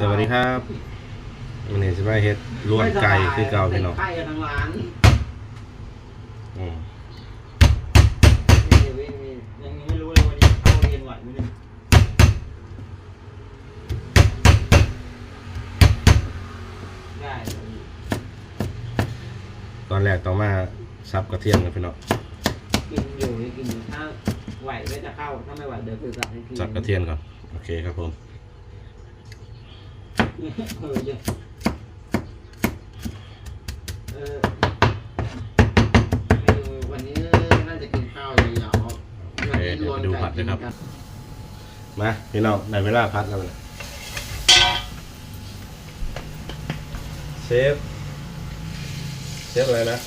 สวัสดีครับวันนี้จะมาเฮ็ดลวนไก่คือเก่าพี่น้องไก่กันทั้งร้านอืมนี่นี่นี่ยังไม่รู้เลยวันนี้เข้าเรียนไหวไหมเนี่ยได้เลยตอนแรกต้องมาซับกระเทียมกันพี่น้องกินอยู่นี่กินอยู่ถ้าไหวก็จะเข้าถ้าไม่ไหวเดี๋ยวคือสับให้กินซับกระเทียมก่อนโอเคครับผม เออเยอะเออเมนูวันนี้น่าจะกินข้าวยาวๆโอเคเดี๋ยวไปดูผัดเลยครับ มาพี่น้องในเวลาพัดแล้วนะเชฟ เชฟอะไรนะ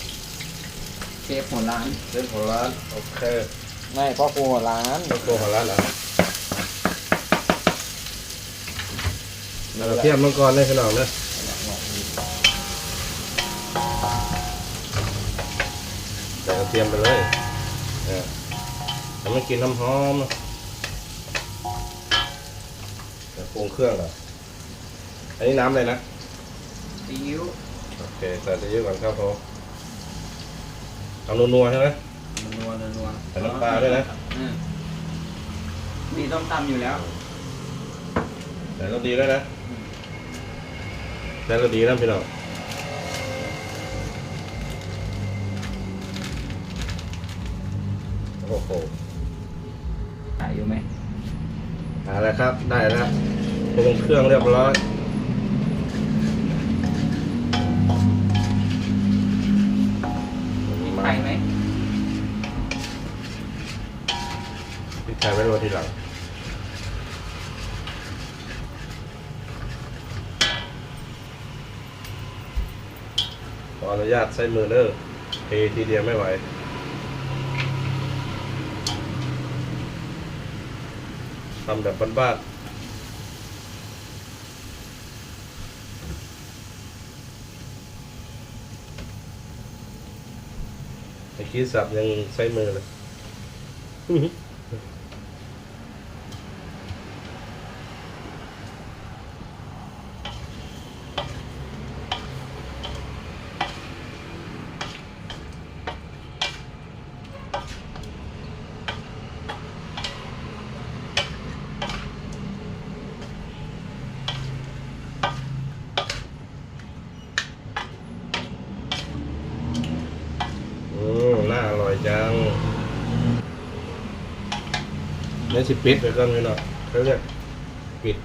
เชฟหัวร้านเชฟของร้านโอเคไม่พ่อครัวหัวร้านเชฟของร้านเหรอ เอากระเทียมมังกรเลยพี่น้องเนอะใส่กระเทียมไปเลยเออทำให้กินน้ำหอมนะเดี๋ยวปรุงเครื่องเหรออันนี้น้ำอะไรนะซีอิ๊วโอเคใส่ซีอิ๊วก่อนครับผมเอานัวๆใช่ไหมนัวนัวใส่น้ำปลาด้วยนะอืมมีต้มตำอยู่แล้ว ใส่รสดีด้วยนะใส่รสดีนะพี่น้องโอ้โหขายอยู่ไหมเอาละครับ ได้แล้วปรุงเครื่องเรียบร้อยมีไข่ไหมพริกไทยไว้โรยทีหลัง ออนุญาตใช้มือเด้อเททีเดียวไม่ไหวทำแบบบ้านๆไอ้คีสับยังใช้มือเลย เดี๋ยสิปิดเดี๋ยวก่อนไล้หน่อเขาเรียกปิด